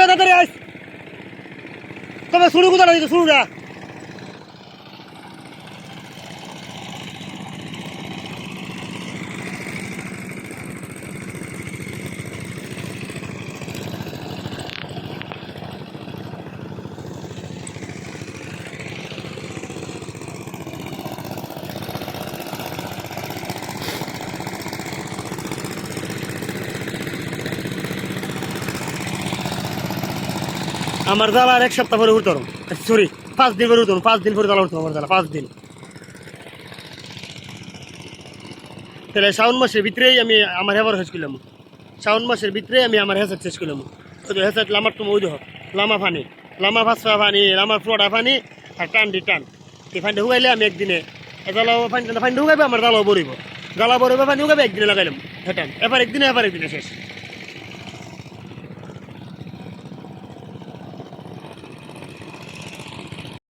তাড়াতাড়ি আইস তবে শুরু কোথায় শুরুটা। আমার জাল আর এক সপ্তাহ পরে উঠতাম সরি পাঁচ দিন পরে উঠতাম পাঁচ দিন পরে জ্বালা উঠতাম আমার জ্বালা, পাঁচ দিন। তাহলে শ্রাবণ মাসের ভিতরেই আমি আমার হেবার শেষ করলাম শ্রাবণ মাসের ভিতরেই আমি আমার হেসার শেষ করলাম ওই হেসার লামার তো ওই দেখ লামা ফানি, লামা ভাসা ফানি লামা ফ্লোটা ফানি, আর টান দি টান। এই ফানিটা হুগাইলে আমি একদিনে জ্বালাও ফানি ফানি হুগাইবে, আমার জ্বালাও বরিব জ্বালা বরিবে ফানি হুগাইবে, একদিনে লাগাইলাম হেটান এবার একদিনে এবার একদিনে শেষ।